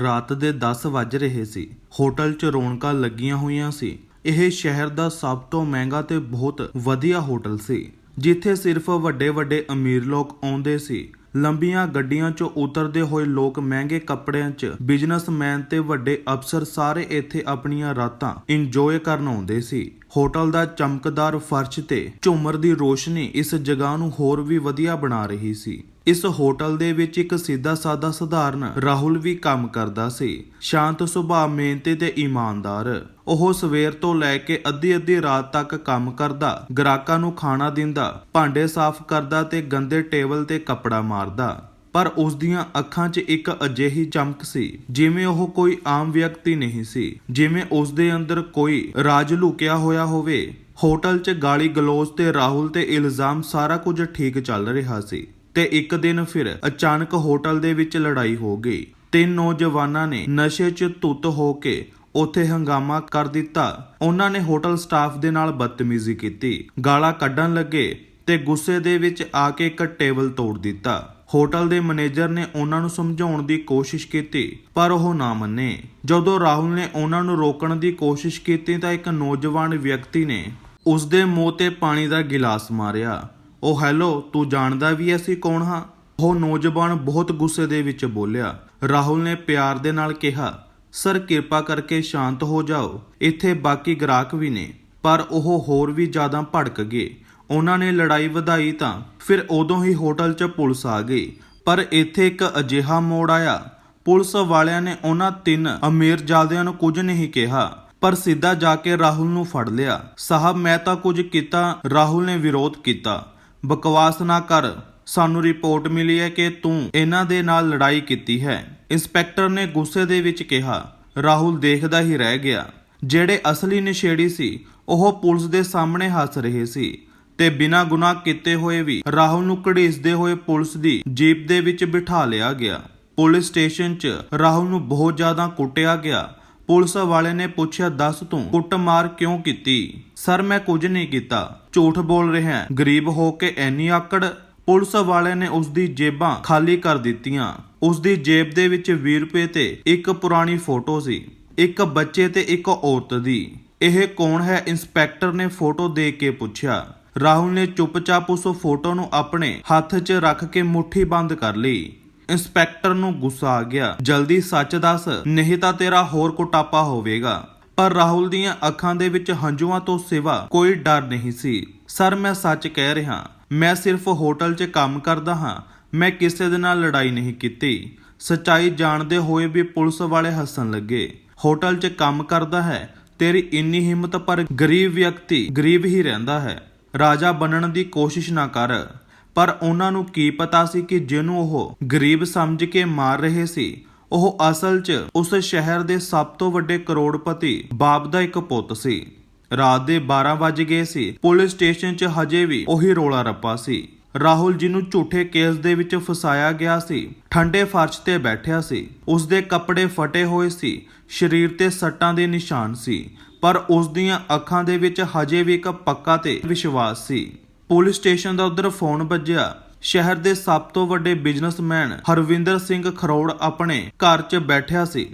ਰਾਤ ਦੇ 10 ਵੱਜ ਰਹੇ ਸੀ। ਹੋਟਲ 'ਚ ਰੌਣਕਾਂ ਲੱਗੀਆਂ ਹੋਈਆਂ ਸੀ। ਇਹ ਸ਼ਹਿਰ ਦਾ ਸਭ ਤੋਂ ਮਹਿੰਗਾ ਤੇ ਬਹੁਤ ਵਧੀਆ ਹੋਟਲ ਸੀ, ਜਿੱਥੇ ਸਿਰਫ ਵੱਡੇ-ਵੱਡੇ ਅਮੀਰ ਲੋਕ ਆਉਂਦੇ ਸੀ। ਲੰਬੀਆਂ ਗੱਡੀਆਂ 'ਚੋਂ ਉਤਰਦੇ ਹੋਏ ਲੋਕ ਮਹਿੰਗੇ ਕੱਪੜਿਆਂ 'ਚ ਬਿਜ਼ਨਸਮੈਨ ਤੇ ਵੱਡੇ ਅਫਸਰ ਸਾਰੇ ਇੱਥੇ ਆਪਣੀਆਂ ਰਾਤਾਂ ਇੰਜੋਏ ਕਰਨ ਆਉਂਦੇ ਸੀ। ਹੋਟਲ ਦਾ ਚਮਕਦਾਰ ਫਰਸ਼ ਤੇ ਝੂਮਰ ਦੀ ਰੋਸ਼ਨੀ ਇਸ ਜਗ੍ਹਾ ਨੂੰ ਹੋਰ ਵੀ ਵਧੀਆ ਬਣਾ ਰਹੀ ਸੀ। ਇਸ ਹੋਟਲ ਦੇ ਵਿੱਚ ਇੱਕ ਸਿੱਧਾ ਸਾਦਾ ਸਧਾਰਨ ਰਾਹੁਲ ਵੀ ਕੰਮ ਕਰਦਾ ਸੀ। ਸ਼ਾਂਤ ਸੁਭਾਅ, ਮਿਹਨਤੀ ਤੇ ਇਮਾਨਦਾਰ। ਉਹ ਸਵੇਰ ਤੋਂ ਲੈ ਕੇ ਅੱਧੀ ਅੱਧੀ ਰਾਤ ਤੱਕ ਕੰਮ ਕਰਦਾ, ਗ੍ਰਾਹਕਾਂ ਨੂੰ ਖਾਣਾ ਦਿੰਦਾ, ਭਾਂਡੇ ਸਾਫ਼ ਕਰਦਾ ਤੇ ਗੰਦੇ ਟੇਬਲ ਤੇ ਕੱਪੜਾ ਮਾਰਦਾ। ਪਰ ਉਸ ਦੀਆਂ ਅੱਖਾਂ 'ਚ ਇੱਕ ਅਜਿਹੀ ਚਮਕ ਸੀ, ਜਿਵੇਂ ਉਹ ਕੋਈ ਆਮ ਵਿਅਕਤੀ ਨਹੀਂ ਸੀ, ਜਿਵੇਂ ਉਸ ਦੇ ਅੰਦਰ ਕੋਈ ਰਾਜ ਲੁਕਿਆ ਹੋਇਆ ਹੋਵੇ। ਹੋਟਲ 'ਚ ਗਾਲੀ ਗਲੋਚ ਤੇ ਰਾਹੁਲ ਤੇ ਇਲਜ਼ਾਮ ਸਾਰਾ ਕੁਝ ਠੀਕ ਚੱਲ ਰਿਹਾ ਸੀ ਤੇ ਇੱਕ ਦਿਨ ਫਿਰ ਅਚਾਨਕ ਹੋਟਲ ਦੇ ਵਿੱਚ ਲੜਾਈ ਹੋ ਗਈ। ਤਿੰਨ ਨੌਜਵਾਨਾਂ ਨੇ ਨਸ਼ੇ 'ਚ ਧੁੱਤ ਹੋ ਕੇ ਉੱਥੇ ਹੰਗਾਮਾ ਕਰ ਦਿੱਤਾ। ਉਹਨਾਂ ਨੇ ਹੋਟਲ ਸਟਾਫ ਦੇ ਨਾਲ ਬਦਤਮੀਜ਼ੀ ਕੀਤੀ। ਗਾਲਾਂ ਕੱਢਣ ਲੱਗੇ ਤੇ ਗੁੱਸੇ ਦੇ ਵਿੱਚ ਆ ਕੇ ਇੱਕ ਟੇਬਲ ਤੋੜ ਦਿੱਤਾ। ਹੋਟਲ ਦੇ ਮੈਨੇਜਰ ਨੇ ਉਹਨਾਂ ਨੂੰ ਸਮਝਾਉਣ ਦੀ ਕੋਸ਼ਿਸ਼ ਕੀਤੀ, ਪਰ ਉਹ ਨਾ ਮੰਨੇ। ਜਦੋਂ ਰਾਹੁਲ ਨੇ ਉਹਨਾਂ ਨੂੰ ਰੋਕਣ ਦੀ ਕੋਸ਼ਿਸ਼ ਕੀਤੀ ਤਾਂ ਇੱਕ ਨੌਜਵਾਨ ਵਿਅਕਤੀ ਨੇ ਉਸ ਦੇ ਮੂੰਹ ਤੇ ਪਾਣੀ ਦਾ ਗਿਲਾਸ ਮਾਰਿਆ। ਉਹ ਹੈਲੋ, ਤੂੰ ਜਾਣਦਾ ਵੀ ਐ ਅਸੀਂ ਕੌਣ ਹਾਂ? ਉਹ ਨੌਜਵਾਨ ਬਹੁਤ ਗੁੱਸੇ ਦੇ ਵਿੱਚ ਬੋਲਿਆ। ਰਾਹੁਲ ਨੇ ਪਿਆਰ ਦੇ ਨਾਲ ਕਿਹਾ ਸਰ, ਕਿਰਪਾ ਕਰਕੇ ਸ਼ਾਂਤ ਹੋ ਜਾਓ। ਇੱਥੇ ਬਾਕੀ ਗ੍ਰਾਹਕ ਵੀ ਨੇ, ਪਰ ਉਹ ਹੋਰ ਵੀ ਜ਼ਿਆਦਾ ਭੜਕ ਗਏ। ਉਹਨਾਂ ਨੇ ਲੜਾਈ ਵਧਾਈ ਤਾਂ, ਫਿਰ ਉਦੋਂ ਹੀ ਹੋਟਲ 'ਚ ਪੁਲਿਸ ਆ ਗਈ। ਪਰ ਇੱਥੇ ਇੱਕ ਅਜਿਹਾ ਮੋੜ ਆਇਆ। ਪੁਲਿਸ ਵਾਲਿਆਂ ਨੇ ਉਹਨਾਂ ਤਿੰਨ ਅਮੀਰ ਜਾਦਿਆਂ ਨੂੰ ਕੁਝ ਨਹੀਂ ਕਿਹਾ, ਪਰ ਸਿੱਧਾ ਜਾ ਕੇ ਰਾਹੁਲ ਨੂੰ ਫੜ ਲਿਆ। ਸਾਹਿਬ, ਮੈਂ ਤਾਂ ਕੁਝ ਕੀਤਾ, ਰਾਹੁਲ ਨੇ ਵਿਰੋਧ ਕੀਤਾ। ਬਕਵਾਸ ਨਾ ਕਰ। ਸਾਨੂੰ ਰਿਪੋਰਟ ਮਿਲੀ ਹੈ ਕਿ ਤੂੰ ਇਹਨਾਂ ਦੇ ਨਾਲ ਲੜਾਈ ਕੀਤੀ ਹੈ। ਇੰਸਪੈਕਟਰ ਨੇ ਗੁੱਸੇ ਦੇ ਵਿੱਚ ਕਿਹਾ, ਰਾਹੁਲ ਦੇਖਦਾ ਹੀ ਰਹਿ ਗਿਆ। ਜਿਹੜੇ ਅਸਲੀ ਨਸ਼ੇੜੀ ਸੀ, ਉਹ ਪੁਲਿਸ ਦੇ ਸਾਹਮਣੇ ਹੱਸ ਰਹੇ ਸੀ ਤੇ ਬਿਨਾਂ ਗੁਨਾਹ ਕੀਤੇ ਹੋਏ ਵੀ ਰਾਹੁਲ ਨੂੰ ਘੜੀਸਦੇ ਹੋਏ ਪੁਲਿਸ ਦੀ ਜੀਪ ਦੇ ਵਿੱਚ ਬਿਠਾ ਲਿਆ ਗਿਆ। ਪੁਲਿਸ ਸਟੇਸ਼ਨ 'ਚ ਰਾਹੁਲ ਨੂੰ ਬਹੁਤ ਜ਼ਿਆਦਾ ਕੁੱਟਿਆ ਗਿਆ। ਪੁਲਿਸ ਵਾਲੇ ਨੇ ਪੁੱਛਿਆ, ਦੱਸ ਤੂੰ ਕੁੱਟਮਾਰ ਕਿਉਂ ਕੀਤੀ? ਸਰ, ਮੈਂ ਕੁਝ ਨਹੀਂ ਕੀਤਾ। ਝੂਠ ਬੋਲ ਰਿਹਾ, ਗਰੀਬ ਹੋ ਕੇ ਐਨੀ ਆਕੜ ਪੁਲਿਸ ਵਾਲੇ ਨੇ ਉਸ ਦੀ ਜੇਬਾਂ ਖਾਲੀ ਕਰ ਦਿੱਤੀਆਂ। ਉਸ ਦੀ ਜੇਬ ਦੇ ਵਿੱਚ 20 ਰੁਪਏ ਤੇ ਇੱਕ ਪੁਰਾਣੀ ਫੋਟੋ ਸੀ, ਇੱਕ ਬੱਚੇ ਤੇ ਇੱਕ ਔਰਤ ਦੀ। ਇਹ ਕੌਣ ਹੈ? ਇੰਸਪੈਕਟਰ ਨੇ ਫੋਟੋ ਦੇ ਕੇ ਪੁੱਛਿਆ। ਰਾਹੁਲ ਨੇ ਚੁੱਪਚਾਪ ਉਸ ਫੋਟੋ ਨੂੰ ਆਪਣੇ ਹੱਥ 'ਚ ਰੱਖ ਕੇ ਮੁੱਠੀ ਬੰਦ ਕਰ ਲਈ। ਇੰਸਪੈਕਟਰ ਨੂੰ ਗੁੱਸਾ ਆ ਗਿਆ। ਜਲਦੀ ਸੱਚ ਦੱਸ, ਨਹੀਂ ਤਾਂ ਤੇਰਾ ਹੋਰ ਕੁਟਾਪਾ ਹੋਵੇਗਾ। ਪਰ ਰਾਹੁਲ ਦੀਆਂ ਅੱਖਾਂ ਦੇ ਵਿੱਚ ਹੰਝੂਆਂ ਤੋਂ ਸਿਵਾ ਕੋਈ ਡਰ ਨਹੀਂ ਸੀ। ਸਰ, ਮੈਂ ਸੱਚ ਕਹਿ ਰਿਹਾ। ਮੈਂ ਸਿਰਫ ਹੋਟਲ 'ਚ ਕੰਮ ਕਰਦਾ ਹਾਂ। ਮੈਂ ਕਿਸੇ ਦੇ ਨਾਲ ਲੜਾਈ ਨਹੀਂ ਕੀਤੀ। ਸੱਚਾਈ ਜਾਣਦੇ ਹੋਏ ਵੀ ਪੁਲਿਸ ਵਾਲੇ ਹੱਸਣ ਲੱਗੇ। ਹੋਟਲ 'ਚ ਕੰਮ ਕਰਦਾ ਹੈ। ਤੇਰੀ ਇੰਨੀ ਹਿੰਮਤ ਪਰ ਗਰੀਬ ਵਿਅਕਤੀ ਗਰੀਬ ਹੀ ਰਹਿੰਦਾ ਹੈ। ਰਾਜਾ ਬਣਨ ਦੀ ਕੋਸ਼ਿਸ਼ ਨਾ ਕਰ। ਪਰ ਉਹਨਾਂ ਨੂੰ ਕੀ ਪਤਾ ਸੀ ਕਿ ਜਿਹਨੂੰ ਉਹ ਗਰੀਬ ਸਮਝ ਕੇ ਮਾਰ ਰਹੇ ਸੀ, ਉਹ ਅਸਲ 'ਚ ਉਸ ਸ਼ਹਿਰ ਦੇ ਸਭ ਤੋਂ ਵੱਡੇ ਕਰੋੜਪਤੀ ਬਾਪ ਦਾ ਇੱਕ ਪੁੱਤ ਸੀ। ਰਾਤ ਦੇ 12 ਵਜ ਗਏ ਸੀ। ਪੁਲਿਸ ਸਟੇਸ਼ਨ 'ਚ ਹਜੇ ਵੀ ਉਹੀ ਰੋਲਾ ਰੱਪਾ ਸੀ। ਰਾਹੁਲ ਜੀ ਨੂੰ ਝੂਠੇ ਕੇਸ ਦੇ ਵਿੱਚ ਫਸਾਇਆ ਗਿਆ ਸੀ, ਠੰਡੇ ਫਰਸ਼ ਤੇ ਬੈਠਿਆ ਸੀ। ਉਸ ਦੇ ਕੱਪੜੇ ਫਟੇ ਹੋਏ ਸੀ, ਸਰੀਰ ਤੇ ਸੱਟਾਂ ਦੇ ਨਿਸ਼ਾਨ ਸੀ। ਪਰ ਉਸ ਦੀਆਂ ਅੱਖਾਂ ਦੇ ਵਿੱਚ ਹਜੇ ਵੀ ਇੱਕ ਪੱਕਾ ਤੇ ਵਿਸ਼ਵਾਸ ਸੀ। ਪੁਲਿਸ ਸਟੇਸ਼ਨ ਦਾ ਉਧਰ ਫੋਨ ਵੱਜਿਆ। ਸ਼ਹਿਰ ਦੇ ਸਭ ਤੋਂ ਵੱਡੇ ਬਿਜ਼ਨਸਮੈਨ ਹਰਵਿੰਦਰ ਸਿੰਘ ਖਰੋੜ ਆਪਣੇ ਘਰ 'ਚ ਬੈਠਿਆ ਸੀ।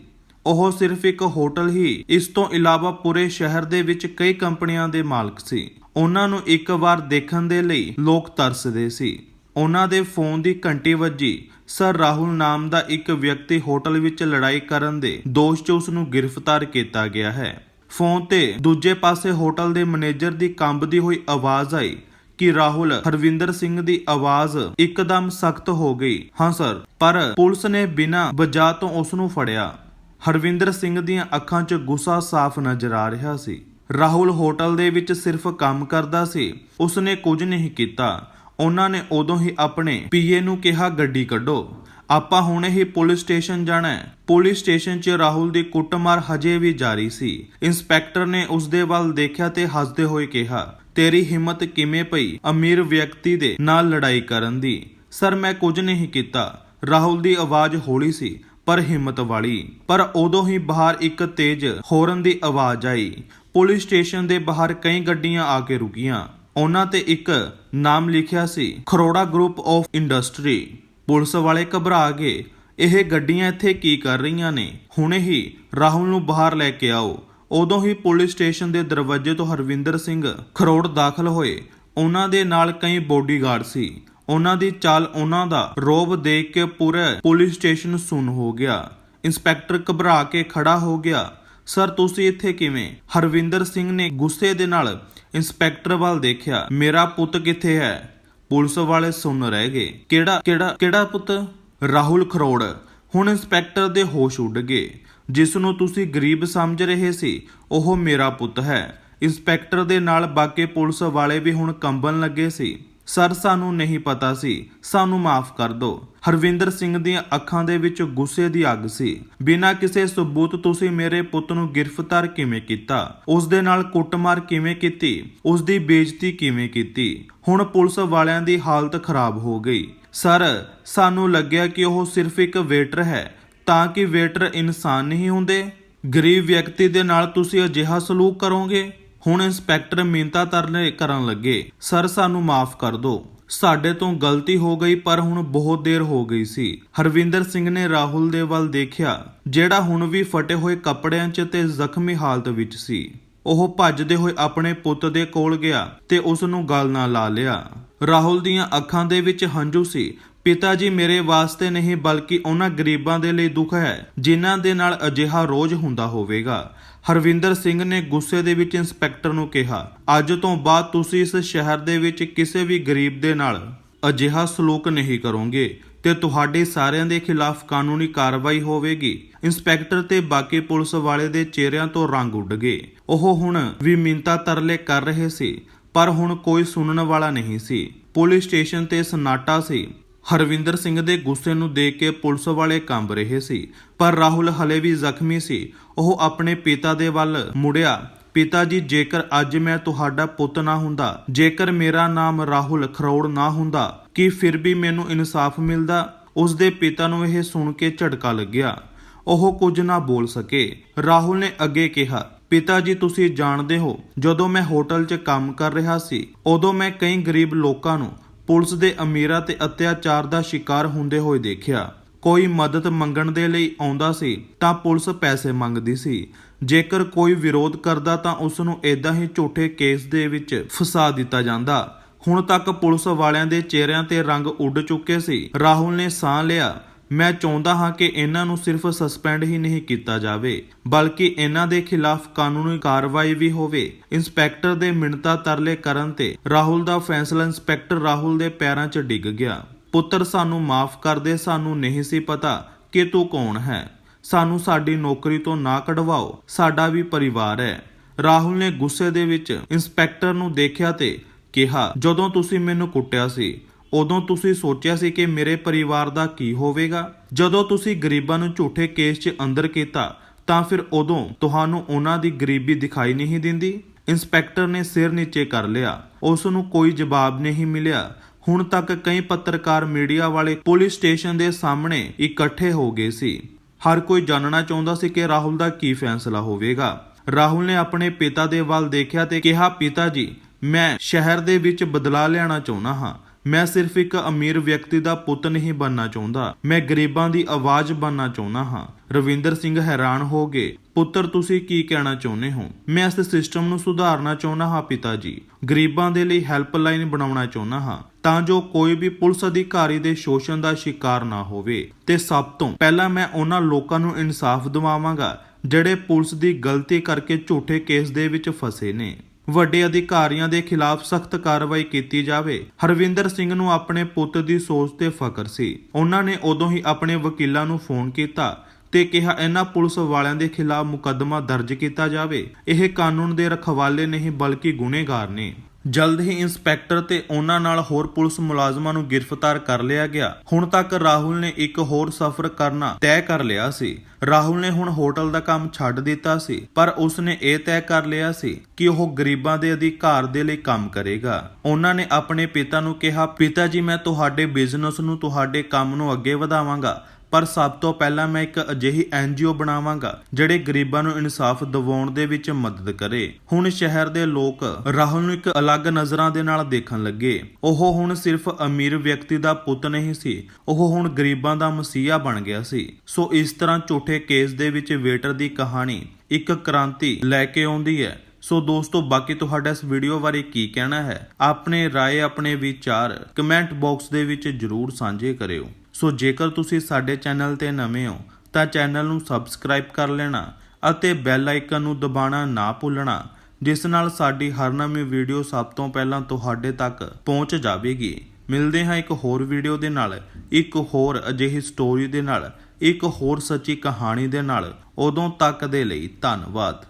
ਉਹ ਸਿਰਫ ਇੱਕ ਹੋਟਲ ਹੀ, ਇਸ ਤੋਂ ਇਲਾਵਾ ਪੂਰੇ ਸ਼ਹਿਰ ਦੇ ਵਿੱਚ ਕਈ ਕੰਪਨੀਆਂ ਦੇ ਮਾਲਕ ਸੀ। ਉਹਨਾਂ ਨੂੰ ਇੱਕ ਵਾਰ ਦੇਖਣ ਦੇ ਲਈ ਲੋਕ ਤਰਸਦੇ ਸੀ। ਉਹਨਾਂ ਦੇ ਫੋਨ ਦੀ ਘੰਟੀ ਵੱਜੀ। ਸਰ ਰਾਹੁਲ ਨਾਮ ਦਾ ਇੱਕ ਵਿਅਕਤੀ ਹੋਟਲ ਵਿੱਚ ਲੜਾਈ ਕਰਨ ਦੇ ਦੋਸ਼ 'ਚ ਉਸ ਨੂੰ ਗ੍ਰਿਫਤਾਰ ਕੀਤਾ ਗਿਆ ਹੈ। ਫੋਨ ਤੇ ਦੂਜੇ ਪਾਸੇ ਹੋਟਲ ਦੇ ਮੈਨੇਜਰ ਦੀ ਕੰਬਦੀ ਹੋਈ ਆਵਾਜ਼ ਆਈ ਕਿ ਰਾਹੁਲ, ਹਰਵਿੰਦਰ ਸਿੰਘ ਦੀ ਆਵਾਜ਼ ਇੱਕਦਮ ਸਖਤ ਹੋ ਗਈ। ਹਾਂ ਸਰ, ਪਰ ਪੁਲਿਸ ਨੇ ਬਿਨਾਂ ਵਜ੍ਹਾ ਤੋਂ ਉਸ ਨੂੰ ਫੜਿਆ। ਹਰਵਿੰਦਰ ਸਿੰਘ ਦੀਆਂ ਅੱਖਾਂ 'ਚ ਗੁੱਸਾ ਸਾਫ਼ ਨਜ਼ਰ ਆ ਰਿਹਾ ਸੀ। ਰਾਹੁਲ ਹੋਟਲ ਦੇ ਵਿੱਚ ਸਿਰਫ ਕੰਮ ਕਰਦਾ ਸੀ। ਉਸਨੇ ਕੁਝ ਨਹੀਂ ਕੀਤਾ। ਉਹਨਾਂ ਨੇ ਉਦੋਂ ਹੀ ਆਪਣੇ ਪੀਏ ਨੂੰ ਕਿਹਾ, ਗੱਡੀ ਕੱਢੋ। ਆਪਾਂ ਹੁਣੇ ਹੀ ਪੁਲਿਸ ਸਟੇਸ਼ਨ ਜਾਣਾ ਹੈ। ਪੁਲਿਸ ਸਟੇਸ਼ਨ 'ਚ ਰਾਹੁਲ ਦੀ ਕੁੱਟਮਾਰ ਹਜੇ ਵੀ ਜਾਰੀ ਸੀ। ਇੰਸਪੈਕਟਰ ਨੇ ਉਸ ਦੇ ਵੱਲ ਦੇਖਿਆ ਤੇ ਹੱਸਦੇ ਹੋਏ ਕਿਹਾ, ਤੇਰੀ ਹਿੰਮਤ ਕਿਵੇਂ ਪਈ ਅਮੀਰ ਵਿਅਕਤੀ ਦੇ ਨਾਲ ਲੜਾਈ ਕਰਨ ਦੀ? ਸਰ, ਮੈਂ ਕੁਝ ਨਹੀਂ ਕੀਤਾ। ਰਾਹੁਲ ਦੀ ਆਵਾਜ਼ ਹੌਲੀ ਸੀ। ਪਰ ਹਿੰਮਤ ਵਾਲੀ। ਪਰ ਉਦੋਂ ਹੀ ਬਾਹਰ ਇੱਕ ਤੇਜ਼ ਹੋਰਨ ਦੀ ਆਵਾਜ਼ ਆਈ। ਪੁਲਿਸ ਸਟੇਸ਼ਨ ਦੇ ਬਾਹਰ ਕਈ ਗੱਡੀਆਂ ਆ ਕੇ ਰੁਕੀਆਂ। ਉਹਨਾਂ ਤੇ ਇੱਕ ਨਾਮ ਲਿਖਿਆ ਸੀ, Kharora group of industry. Police ਵਾਲੇ ਘਬਰਾ ਗਏ, ਇਹ ਗੱਡੀਆਂ ਇੱਥੇ ਕੀ ਕਰ ਰਹੀਆਂ ਨੇ? ਹੁਣੇ ਹੀ ਰਾਹੁਲ ਨੂੰ ਬਾਹਰ ਲੈ ਕੇ ਆਓ। ਉਦੋਂ ਹੀ ਪੁਲਿਸ ਸਟੇਸ਼ਨ ਦੇ ਦਰਵਾਜ਼ੇ ਤੋਂ ਹਰਵਿੰਦਰ ਸਿੰਘ ਖਰੋੜ ਦਾਖਲ ਹੋਏ। ਉਹਨਾਂ ਦੇ ਨਾਲ ਕਈ ਬੋਡੀਗਾਰਡ ਸੀ। ਉਹਨਾਂ ਦੀ ਚਾਲ ਉਹਨਾਂ ਦਾ। ਰੋਬ ਦੇਖ ਕੇ ਪੂਰਾ ਪੁਲਿਸ ਸਟੇਸ਼ਨ ਸੁੰਨ ਹੋ ਗਿਆ। ਇੰਸਪੈਕਟਰ ਘਬਰਾ ਕੇ ਖੜਾ ਹੋ ਗਿਆ। ਸਰ, ਤੁਸੀਂ ਇੱਥੇ ਕਿਵੇਂ? ਹਰਵਿੰਦਰ ਸਿੰਘ ਨੇ ਗੁੱਸੇ ਦੇ ਨਾਲ ਇੰਸਪੈਕਟਰ ਵੱਲ ਦੇਖਿਆ। ਮੇਰਾ ਪੁੱਤ ਕਿੱਥੇ ਹੈ? ਪੁਲਿਸ ਵਾਲੇ ਸੁਣ ਰਹਿ ਗਏ। ਕਿਹੜਾ ਕਿਹੜਾ ਕਿਹੜਾ ਪੁੱਤ? ਰਾਹੁਲ ਖਰੋੜ। ਹੁਣ ਇੰਸਪੈਕਟਰ ਦੇ ਹੋਸ਼ ਉੱਡ ਗਏ। ਜਿਸ ਨੂੰ ਤੁਸੀਂ ਗਰੀਬ ਸਮਝ ਰਹੇ ਸੀ, ਉਹ ਮੇਰਾ ਪੁੱਤ ਹੈ। ਇੰਸਪੈਕਟਰ ਦੇ ਨਾਲ ਬਾਕੀ ਪੁਲਿਸ ਵਾਲੇ ਵੀ ਹੁਣ ਕੰਬਣ ਲੱਗੇ ਸੀ। ਸਰ, ਸਾਨੂੰ ਨਹੀਂ ਪਤਾ ਸੀ। ਸਾਨੂੰ ਮਾਫ ਕਰ ਦਿਓ ਹਰਵਿੰਦਰ ਸਿੰਘ ਦੀਆਂ ਅੱਖਾਂ ਦੇ ਵਿੱਚ ਗੁੱਸੇ ਦੀ ਅੱਗ ਸੀ। ਬਿਨਾਂ ਕਿਸੇ ਸਬੂਤ ਤੁਸੀਂ ਮੇਰੇ ਪੁੱਤ ਨੂੰ ਗ੍ਰਿਫਤਾਰ ਕਿਵੇਂ ਕੀਤਾ? ਉਸ ਦੇ ਨਾਲ ਕੁੱਟਮਾਰ ਕਿਵੇਂ ਕੀਤੀ? ਉਸ ਦੀ ਬੇਇੱਜ਼ਤੀ ਕਿਵੇਂ ਕੀਤੀ? ਹੁਣ ਪੁਲਿਸ ਵਾਲਿਆਂ ਦੀ ਹਾਲਤ ਖਰਾਬ ਹੋ ਗਈ। ਸਰ, ਸਾਨੂੰ ਲੱਗਿਆ ਕਿ ਉਹ ਸਿਰਫ ਇੱਕ ਵੇਟਰ ਹੈ, ਤਾਂ ਕਿ ਵੇਟਰ ਇਨਸਾਨ ਨਹੀਂ ਹੁੰਦੇ। ਗਰੀਬ ਵਿਅਕਤੀ ਦੇ ਨਾਲ ਤੁਸੀਂ ਅਜਿਹਾ ਸਲੂਕ ਕਰੋਗੇ? ਹੁਣ ਇੰਸਪੈਕਟਰ ਮਿੰਤਾ ਤਰਲੇ ਕਰਨ ਲੱਗੇ। ਸਰ, ਸਾਨੂੰ ਮਾਫ ਕਰ ਦਿਓ। ਸਾਡੇ ਤੋਂ ਗਲਤੀ ਹੋ ਗਈ, ਪਰ ਹੁਣ ਬਹੁਤ ਦੇਰ ਹੋ ਗਈ ਸੀ। ਹਰਵਿੰਦਰ ਸਿੰਘ ਨੇ ਰਾਹੁਲ ਦੇ ਵੱਲ ਦੇਖਿਆ, ਜਿਹੜਾ ਹੁਣ ਵੀ ਫਟੇ ਹੋਏ ਕੱਪੜਿਆਂ 'ਚ ਤੇ ਜ਼ਖਮੀ ਹਾਲਤ ਵਿੱਚ ਸੀ। ਉਹ ਭੱਜਦੇ ਹੋਏ ਆਪਣੇ ਪੁੱਤ ਦੇ ਕੋਲ ਗਿਆ ਤੇ ਉਸ ਨੂੰ ਗਲ ਨਾਲ ਲਾ ਲਿਆ। ਰਾਹੁਲ ਦੀਆਂ ਅੱਖਾਂ ਦੇ ਵਿੱਚ ਹੰਝੂ ਸੀ। ਪਿਤਾ ਜੀ ਮੇਰੇ ਵਾਸਤੇ ਨਹੀਂ, ਬਲਕਿ ਉਹਨਾਂ ਗਰੀਬਾਂ ਦੇ ਲਈ ਦੁੱਖ ਹੈ, ਜਿਨ੍ਹਾਂ ਦੇ ਨਾਲ ਅਜਿਹਾ ਰੋਜ਼ ਹੁੰਦਾ ਹੋਵੇਗਾ। ਹਰਵਿੰਦਰ ਸਿੰਘ ਨੇ ਗੁੱਸੇ ਦੇ ਵਿੱਚ ਇੰਸਪੈਕਟਰ ਨੂੰ ਕਿਹਾ, ਅੱਜ ਤੋਂ ਬਾਅਦ ਤੁਸੀਂ ਇਸ ਸ਼ਹਿਰ ਦੇ ਵਿੱਚ ਕਿਸੇ ਵੀ ਗਰੀਬ ਦੇ ਨਾਲ ਅਜਿਹਾ ਸਲੂਕ ਨਹੀਂ ਕਰੋਗੇ ਤੇ ਤੁਹਾਡੇ ਸਾਰਿਆਂ ਦੇ ਖਿਲਾਫ ਕਾਨੂੰਨੀ ਕਾਰਵਾਈ ਹੋਵੇਗੀ। ਇੰਸਪੈਕਟਰ ਤੇ ਬਾਕੀ ਪੁਲਿਸ ਵਾਲੇ ਦੇ ਚਿਹਰਿਆਂ ਤੋਂ ਰੰਗ ਉੱਡ ਗਏ। ਉਹ ਹੁਣ ਵੀ ਮਿੰਤਾ ਤਰਲੇ ਕਰ ਰਹੇ ਸੀ, ਪਰ ਹੁਣ ਕੋਈ ਸੁਣਨ ਵਾਲਾ ਨਹੀਂ ਸੀ। ਪੁਲਿਸ ਸਟੇਸ਼ਨ ਤੇ ਸਨਾਟਾ ਸੀ। ਹਰਵਿੰਦਰ ਸਿੰਘ ਦੇ ਗੁੱਸੇ ਨੂੰ ਦੇਖ ਕੇ ਪੁਲਿਸ ਵਾਲੇ ਕੰਬ ਰਹੇ ਸੀ, ਪਰ ਰਾਹੁਲ ਹਲੇ ਵੀ ਜ਼ਖਮੀ ਸੀ। ਉਹ ਆਪਣੇ ਪਿਤਾ ਦੇ ਵੱਲ ਮੁੜਿਆ। ਪਿਤਾ ਜੀ, ਜੇਕਰ ਅੱਜ ਮੈਂ ਤੁਹਾਡਾ ਪੁੱਤ ਨਾ ਹੁੰਦਾ, ਜੇਕਰ ਮੇਰਾ ਨਾਮ ਰਾਹੁਲ ਖਰੋੜ ਨਾ ਹੁੰਦਾ, ਕਿ ਫਿਰ ਵੀ ਮੈਨੂੰ ਇਨਸਾਫ ਮਿਲਦਾ? ਉਸ ਦੇ ਪਿਤਾ ਨੂੰ ਇਹ ਸੁਣ ਕੇ ਝਟਕਾ ਲੱਗਿਆ। ਉਹ ਕੁਝ ਨਾ ਬੋਲ ਸਕੇ। ਰਾਹੁਲ ਨੇ ਅੱਗੇ ਕਿਹਾ, ਪਿਤਾ ਜੀ, ਤੁਸੀਂ ਜਾਣਦੇ ਹੋ, ਜਦੋਂ ਮੈਂ ਹੋਟਲ 'ਚ ਕੰਮ ਕਰ ਰਿਹਾ ਸੀ, ਉਦੋਂ ਮੈਂ ਕਈ ਗਰੀਬ ਲੋਕਾਂ ਨੂੰ ਪੁਲਿਸ ਦੇ ਅਮੀਰਾਂ ਤੇ ਅਤਿਆਚਾਰ ਦਾ ਸ਼ਿਕਾਰ ਹੁੰਦੇ ਹੋਏ ਦੇਖਿਆ, ਕੋਈ ਮਦਦ ਮੰਗਣ ਦੇ ਲਈ ਆਉਂਦਾ ਸੀ ਤਾਂ ਪੁਲਿਸ ਪੈਸੇ ਮੰਗਦੀ ਸੀ। ਜੇਕਰ ਕੋਈ ਵਿਰੋਧ ਕਰਦਾ ਤਾਂ ਉਸ ਨੂੰ ਇਦਾਂ ਹੀ ਝੂਠੇ ਕੇਸ ਦੇ ਵਿੱਚ ਫਸਾ ਦਿੱਤਾ ਜਾਂਦਾ। ਹੁਣ ਤੱਕ ਪੁਲਿਸ ਵਾਲਿਆਂ ਦੇ ਚਿਹਰਿਆਂ ਤੇ ਰੰਗ ਉੱਡ ਚੁੱਕੇ ਸੀ। ਰਾਹੁਲ ਨੇ ਸਾਹ ਲਿਆ। ਮੈਂ ਚਾਹੁੰਦਾ ਹਾਂ ਕਿ ਇਹਨਾਂ ਨੂੰ ਸਿਰਫ ਸਸਪੈਂਡ ਹੀ ਨਹੀਂ ਕੀਤਾ ਜਾਵੇ, ਬਲਕਿ ਇਹਨਾਂ ਦੇ ਖਿਲਾਫ ਕਾਨੂੰਨੀ ਕਾਰਵਾਈ ਵੀ ਹੋਵੇ। ਇੰਸਪੈਕਟਰ ਦੇ ਮਿੰਨਤਾਂ ਤਰਲੇ ਕਰਨ ਤੇ ਰਾਹੁਲ ਦਾ ਫੈਸਲਾ ਇੰਸਪੈਕਟਰ ਰਾਹੁਲ ਦੇ ਪੈਰਾਂ 'ਚ ਡਿੱਗ ਗਿਆ। ਪੁੱਤਰ ਸਾਨੂੰ ਮਾਫ ਕਰ ਦੇ ਸਾਨੂੰ ਨਹੀਂ ਸੀ ਪਤਾ ਕਿ ਤੂੰ ਕੌਣ ਹੈ। ਸਾਨੂੰ ਸਾਡੀ ਨੌਕਰੀ ਤੋਂ ਨਾ ਕਢਵਾਓ, ਸਾਡਾ ਵੀ ਪਰਿਵਾਰ ਹੈ। ਰਾਹੁਲ ਨੇ ਗੁੱਸੇ ਦੇ ਵਿੱਚ ਇੰਸਪੈਕਟਰ ਨੂੰ ਦੇਖਿਆ ਤੇ ਕਿਹਾ, ਜਦੋਂ ਤੁਸੀਂ ਮੈਨੂੰ ਕੁੱਟਿਆ ਸੀ ਉਦੋਂ ਤੁਸੀਂ ਸੋਚਿਆ ਸੀ ਕਿ ਮੇਰੇ ਪਰਿਵਾਰ ਦਾ ਕੀ ਹੋਵੇਗਾ? ਜਦੋਂ ਤੁਸੀਂ ਗਰੀਬਾਂ ਨੂੰ ਝੂਠੇ ਕੇਸ 'ਚ ਅੰਦਰ ਕੀਤਾ, ਤਾਂ ਫਿਰ ਉਦੋਂ ਤੁਹਾਨੂੰ ਉਹਨਾਂ ਦੀ ਗਰੀਬੀ ਦਿਖਾਈ ਨਹੀਂ ਦਿੰਦੀ? ਇੰਸਪੈਕਟਰ ਨੇ ਸਿਰ ਨੀਚੇ ਕਰ ਲਿਆ। ਉਸ ਨੂੰ ਕੋਈ ਜਵਾਬ ਨਹੀਂ ਮਿਲਿਆ। ਹੁਣ ਤੱਕ ਕਈ ਪੱਤਰਕਾਰ ਮੀਡੀਆ ਵਾਲੇ ਪੁਲਿਸ ਸਟੇਸ਼ਨ ਦੇ ਸਾਹਮਣੇ ਇਕੱਠੇ ਹੋ ਗਏ ਸੀ। ਹਰ ਕੋਈ ਜਾਣਨਾ ਚਾਹੁੰਦਾ ਸੀ ਕਿ ਰਾਹੁਲ ਦਾ ਕੀ ਫੈਸਲਾ ਹੋਵੇਗਾ। ਰਾਹੁਲ ਨੇ ਆਪਣੇ ਪਿਤਾ ਦੇ ਵੱਲ ਦੇਖਿਆ ਤੇ ਕਿਹਾ, ਪਿਤਾ ਜੀ, ਮੈਂ ਸ਼ਹਿਰ ਦੇ ਵਿੱਚ ਬਦਲਾ ਲਿਆਣਾ ਚਾਹੁੰਦਾ ਹਾਂ। ਮੈਂ ਸਿਰਫ ਇੱਕ ਅਮੀਰ ਵਿਅਕਤੀ ਦਾ ਪੁੱਤ ਨਹੀਂ ਬਣਨਾ ਚਾਹੁੰਦਾ। ਮੈਂ ਗਰੀਬਾਂ ਦੀ ਆਵਾਜ਼ ਬਣਨਾ ਚਾਹੁੰਦਾ ਹਾਂ। ਰਵਿੰਦਰ ਸਿੰਘ ਹੈਰਾਨ ਹੋ ਗਏ। ਪੁੱਤਰ, ਤੁਸੀਂ ਕੀ ਕਹਿਣਾ ਚਾਹੁੰਦੇ ਹੋ? ਮੈਂ ਇਸ ਸਿਸਟਮ ਨੂੰ ਸੁਧਾਰਨਾ ਚਾਹੁੰਦਾ ਹਾਂ ਪਿਤਾ ਜੀ ਗਰੀਬਾਂ ਦੇ ਲਈ ਹੈਲਪਲਾਈਨ ਬਣਾਉਣਾ ਚਾਹੁੰਦਾ ਹਾਂ, ਤਾਂ ਜੋ ਕੋਈ ਵੀ ਪੁਲਿਸ ਅਧਿਕਾਰੀ ਦੇ ਸ਼ੋਸ਼ਣ ਦਾ ਸ਼ਿਕਾਰ ਨਾ ਹੋਵੇ। ਤੇ ਸਭ ਤੋਂ ਪਹਿਲਾਂ ਮੈਂ ਉਹਨਾਂ ਲੋਕਾਂ ਨੂੰ ਇਨਸਾਫ ਦਿਵਾਵਾਂਗਾ, ਜਿਹੜੇ ਪੁਲਿਸ ਦੀ ਗਲਤੀ ਕਰਕੇ ਝੂਠੇ ਕੇਸ ਦੇ ਵਿੱਚ ਫਸੇ ਨੇ। ਵੱਡੇ ਅਧਿਕਾਰੀਆਂ ਦੇ ਖਿਲਾਫ ਸਖਤ ਕਾਰਵਾਈ ਕੀਤੀ ਜਾਵੇ। ਹਰਵਿੰਦਰ ਸਿੰਘ ਨੂੰ ਆਪਣੇ ਪੁੱਤ ਦੀ ਸੋਚ ਤੇ ਫ਼ਕਰ ਸੀ। ਉਹਨਾਂ ਨੇ ਉਦੋਂ ਹੀ ਆਪਣੇ ਵਕੀਲਾਂ ਨੂੰ ਫੋਨ ਕੀਤਾ ਤੇ ਕਿਹਾ, ਇਹਨਾਂ ਪੁਲਿਸ ਵਾਲਿਆਂ ਦੇ ਖਿਲਾਫ ਮੁਕੱਦਮਾ ਦਰਜ ਕੀਤਾ ਜਾਵੇ। ਇਹ ਕਾਨੂੰਨ ਦੇ ਰਖਵਾਲੇ ਨਹੀਂ, ਬਲਕਿ ਗੁਨੇਗਾਰ ਨੇ। ਜਲਦ ਹੀ ਇੰਸਪੈਕਟਰ ਤੇ ਉਹਨਾਂ ਨਾਲ ਹੋਰ ਪੁਲਿਸ ਮੁਲਾਜ਼ਮਾਂ ਨੂੰ ਗ੍ਰਿਫਤਾਰ ਕਰ ਲਿਆ ਗਿਆ। ਹੁਣ ਤੱਕ ਰਾਹੁਲ ਨੇ ਇੱਕ ਹੋਰ ਸਫ਼ਰ ਕਰਨਾ ਤੈਅ ਕਰ ਲਿਆ ਸੀ। ਰਾਹੁਲ ਨੇ ਹੁਣ ਹੋਟਲ ਦਾ ਕੰਮ ਛੱਡ ਦਿੱਤਾ ਸੀ, ਪਰ ਉਸਨੇ ਇਹ ਤੈਅ ਕਰ ਲਿਆ ਸੀ ਕਿ ਉਹ ਗਰੀਬਾਂ ਦੇ ਅਧਿਕਾਰ ਦੇ ਲਈ ਕੰਮ ਕਰੇਗਾ। ਉਹਨਾਂ ਨੇ ਆਪਣੇ ਪਿਤਾ ਨੂੰ ਕਿਹਾ, ਪਿਤਾ ਜੀ, ਮੈਂ ਤੁਹਾਡੇ ਬਿਜ਼ਨਸ ਨੂੰ, ਤੁਹਾਡੇ ਕੰਮ ਨੂੰ ਅੱਗੇ ਵਧਾਵਾਂਗਾ। ਪਰ ਸਭ ਤੋਂ ਪਹਿਲਾਂ ਮੈਂ ਇੱਕ ਅਜਿਹੀ ਐਨਜੀਓ ਬਣਾਵਾਂਗਾ, ਜਿਹੜੇ ਗਰੀਬਾਂ ਨੂੰ ਇਨਸਾਫ ਦਿਵਾਉਣ ਦੇ ਵਿੱਚ ਮਦਦ ਕਰੇ। ਹੁਣ ਸ਼ਹਿਰ ਦੇ ਲੋਕ ਰਾਹੁਲ ਨੂੰ ਇੱਕ ਅਲੱਗ ਨਜ਼ਰਾਂ ਦੇ ਨਾਲ ਦੇਖਣ ਲੱਗੇ। ਉਹ ਹੁਣ ਸਿਰਫ ਅਮੀਰ ਵਿਅਕਤੀ ਦਾ ਪੁੱਤ ਨਹੀਂ ਸੀ, ਉਹ ਹੁਣ ਗਰੀਬਾਂ ਦਾ ਮਸੀਹਾ ਬਣ ਗਿਆ ਸੀ। ਸੋ ਇਸ ਤਰ੍ਹਾਂ ਝੂਠੇ ਕੇਸ ਦੇ ਵਿੱਚ ਵੇਟਰ ਦੀ ਕਹਾਣੀ ਇੱਕ ਕ੍ਰਾਂਤੀ ਲੈ ਕੇ ਆਉਂਦੀ ਹੈ। ਸੋ ਦੋਸਤੋ, ਬਾਕੀ ਤੁਹਾਡਾ ਇਸ ਵੀਡੀਓ ਬਾਰੇ ਕੀ ਕਹਿਣਾ ਹੈ, ਆਪਣੇ ਰਾਏ, ਆਪਣੇ ਵਿਚਾਰ ਕਮੈਂਟ ਬਾਕਸ ਦੇ ਵਿੱਚ ਜਰੂਰ ਸਾਂਝੇ ਕਰਿਓ। ਸੋ ਜੇਕਰ ਤੁਸੀਂ ਸਾਡੇ ਚੈਨਲ ਤੇ ਨਵੇਂ ਹੋ, ਤਾਂ ਚੈਨਲ ਨੂੰ ਸਬਸਕ੍ਰਾਈਬ ਕਰ ਲੈਣਾ ਅਤੇ ਬੈਲ ਆਈਕਨ ਨੂੰ ਦਬਾਉਣਾ ਨਾ ਭੁੱਲਣਾ, ਜਿਸ ਨਾਲ ਸਾਡੀ ਹਰ ਨਵੀਂ ਵੀਡੀਓ ਸਭ ਤੋਂ ਪਹਿਲਾਂ ਤੁਹਾਡੇ ਤੱਕ ਪਹੁੰਚ ਜਾਵੇਗੀ। ਮਿਲਦੇ ਹਾਂ ਇੱਕ ਹੋਰ ਵੀਡੀਓ ਦੇ ਨਾਲ, ਇੱਕ ਹੋਰ ਅਜਿਹੀ ਸਟੋਰੀ ਦੇ ਨਾਲ, ਇੱਕ ਹੋਰ ਸੱਚੀ ਕਹਾਣੀ ਦੇ ਨਾਲ। ਉਦੋਂ ਤੱਕ ਦੇ ਲਈ ਧੰਨਵਾਦ।